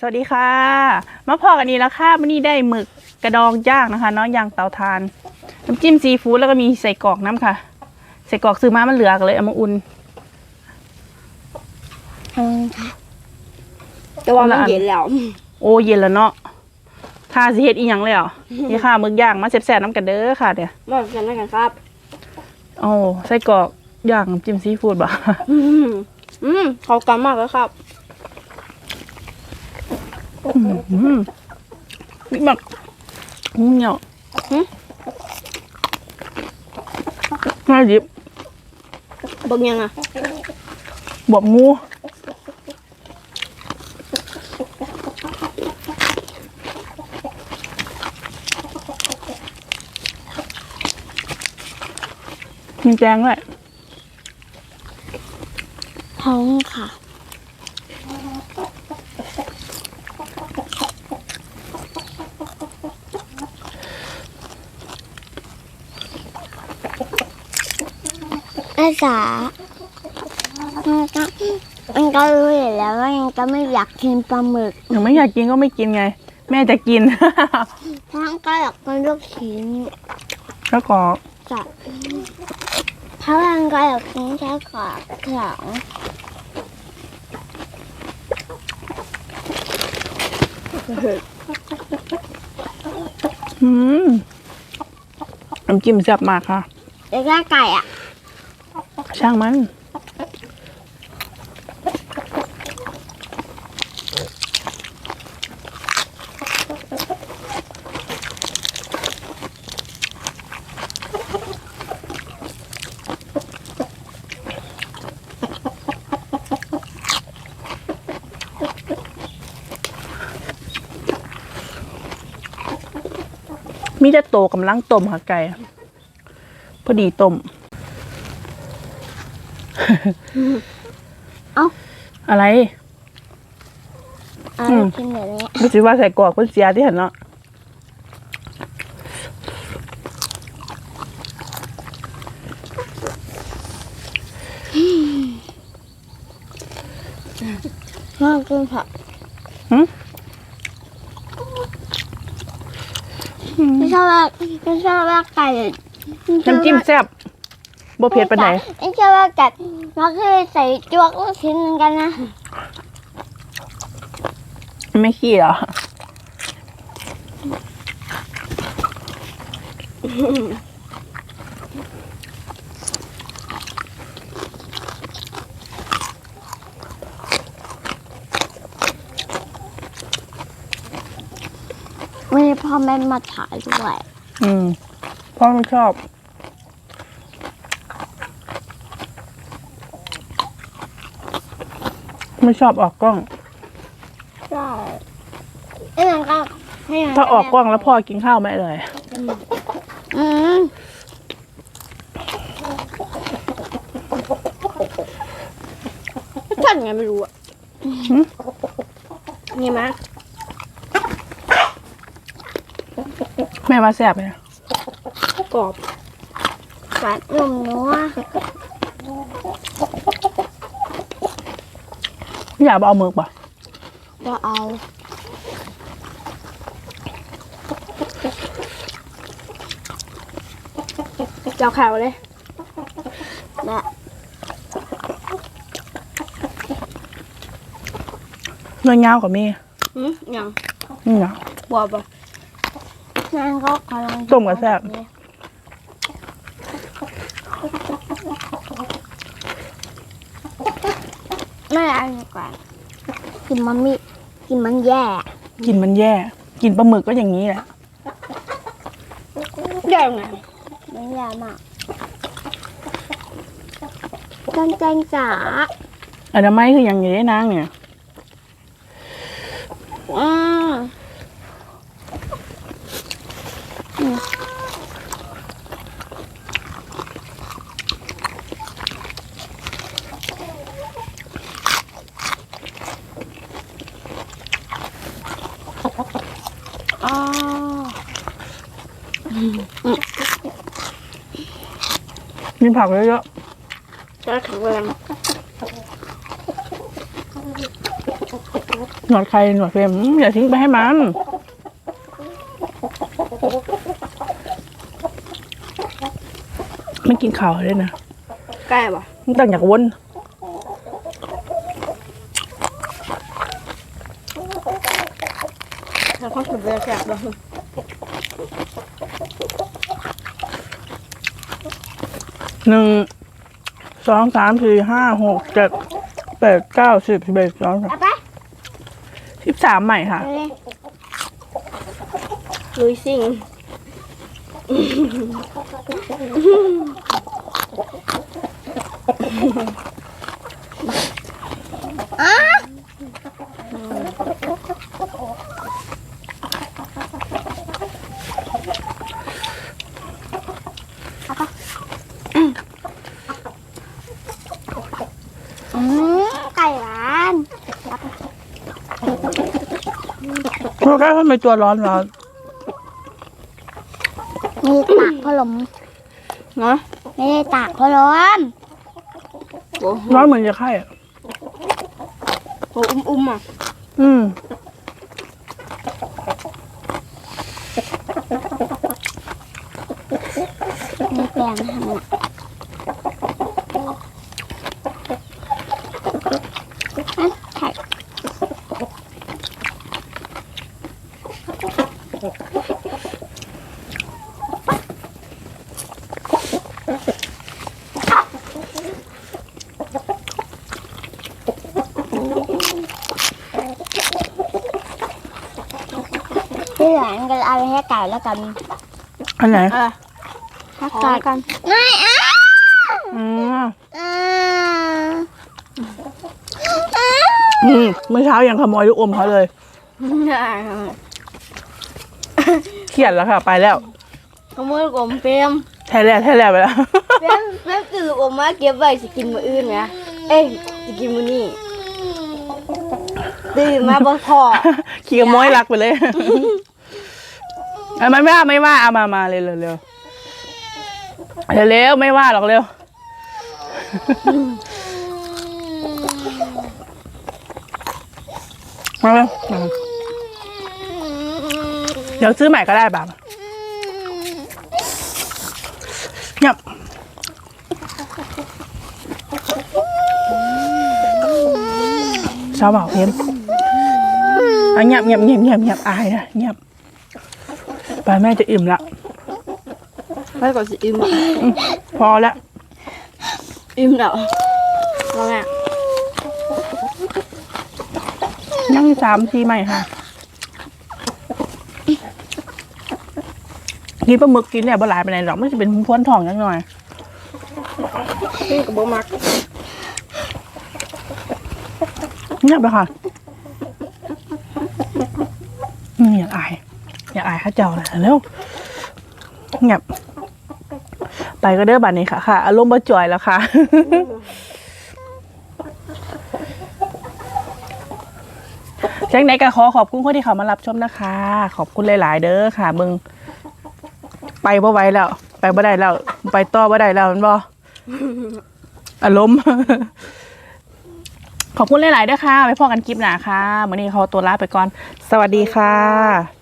สวัสดีค่ะ มาพอกันนี้แล้วค่ะวันนี้ได้หมึกกระดองย่างนะคะเนาะย่างเตาถ่านน้ำจิ้มซีฟู้ดแล้วก็มีใส่กรอกน้ำค่ะ ใส่กรอกซื้อมามันเหลือก็เลยเอามาอุ่นแต่ว่ามันเย็นแล้ว โอ้เย็นแล้วเนาะค่ะสิเฮ็ดอีหยังแล้วนี่ค่ะหมึกย่างมาแซ่บๆน้ำกันเด้อค่ะเดี๋ยวมากันนะกันครับโอ้ใส่กรอกย่างน้ำจิ้มซีฟู้ดบ่อืมอืมเขากันมากเลยครับ อืมนี่แบบอืมเหนียวน่าหยิบเบิ่งยังอะบวบงูมีแจงด้วยท้องค่ะ อาสามันก็มันก็รู้อยู่แล้วว่ายังก็ไม่อยากกินปลาหมึกหนูไม่อยากกินก็ไม่กินไง แม่จะกิน ทั้งก็อยากกินลูกชิ้นแล้วก็จ้ะเพราะมันก็อยากกินแค่กรอบสองอืมน้ำจิ้มแซ่บมากค่ะ แล้วก็ไก่อะ ช่างมัน มีแต่โตกำลังต้มค่ะไก่พอดีต้ม เอ้า อะไรเอาอืมกินแบบนี้ไม่ใช่ว่าใส่กรอกเพื่อเสียที่เห็นเนาะน่ากินผักหึไม่ชอบว่าไม่ชอบว่าไก่น้ำจิ้มแซ่บ บ่เผ็ดปานไหนไม่ชอบว่าไก่มันคือใส่จวกลูกชิ้นเหมือนกันนะไม่ขี้เหรอวันนี้พ่อแม่มาถ่ายด้วย อืมพ่อไม่ชอบ ไม่ชอบออกกล้อง ใช่ไอ้นั่นก็ให้มันถ้าออกกล้องแล้วพ่อกินข้าวไม่เลย อืมท่านไงไม่รู้อะนี่มั้ยแม่ว่าแซ่บไหมกรอบกัดนุ่มนัว อยากเอาหมึกป่ะจะเอาเจ้าข่าวเลยและเนื้อยาวกว่ามีอืมยังนี่เหรอบัวปะนั่นก็กำลังต้มกับแซ่บ ไม่เอาดีกว่ากินมันมีกินมันแย่กินมันแย่ กินปลาหมึกก็อย่างนี้แหละได้ยังไงมันแย่มากจังจังจ๋าอันนั้นไม่คืออย่างนี้ได้นางเนี่ยอืม มีผักเยอะจะแข็งแรงหนวดใครหนวดเฟรมอืมอย่าทิ้งไปให้มันไม่กินข้าวเลยนะใกล้ปะมันตั้งอยากวนแล้วข้าวสุดเบลแซ่บเลย หนึ่งสองสามสี่ห้าหกเจ็ดแปดเก้าสิบสิบเอ็ดสิบสองเอาไปสิบสามใหม่ค่ะ เอาเลยลุยซิ่งอืมไก่หวาน เพราะแค่ทำไมตัวร้อนร้อนมีตากพัดลมเนาะไม่ได้ตากพัดลมโอ้โหร้อนเหมือนจะไข้อะโหอุ้มอุ้มๆอะ อืมมีแปลงทำน่ะอันไข่ ที่เหลือก็ เอาไปให้ไก่แล้วกันอันไหนอะถ้าขอไก่กันไม่อ้าอืมอ่าอืมเมื่อเช้ายังขโมยลูกอมเขาเลยได้ค่ะเครียดแล้วค่ะ ไปแล้วขโมยลูกอมเฟรมแท้แล้วแท้แล้วไปแล้วเฟรมเฟรมตื่นลูกอมมาเก็บไว้สิกินมื้ออื่นไหมเอ้ยสิกินมื้อนี้ตื่นมาบ่พอขี่ขโมยรักไปเลย เอาไม่ว่าไม่ว่าเอามามาเร็วเร็วเร็วเร็วไม่ว่าหรอกเร็วมาเร็วเดี๋ยวซื้อใหม่ก็ได้บ่าเงียบชาวบ่าวเพียมอะเงียบเงียบเงียบเงียบเงียบอายนะเงียบ ไปแม่จะอิ่มละไปก่อนสิอิ่มพอละอิ่มแล้วว่าไงยังสามทีใหม่ค่ะกินปลาหมึกกินเนี่ยบ่หลายไปไหนใดหรอกไม่จะเป็นพวนทองยังหน่อยนี่ก็บ่มักเงียบไปค่ะอืมอยากอาย อยากอายข้าเจ้านะเร็วเงียบไปก็เด้อบัดนี้ค่ะค่ะอารมณ์บ่จ่อยแล้วค่ะจังไหนก็ขอขอบคุณคนที่เขามารับชมนะคะ ขอบคุณหลาย ๆ เด้อค่ะมึงไปบ่ไหวแล้ว ไปบ่ได้แล้ว ไปต่อบ่ได้แล้วมันบ่อารมณ์ขอบคุณหลายๆเด้อค่ะ ไว้พอกันคลิปหน้าค่ะวันนี้ขอตัวลาไปก่อน สวัสดีค่ะ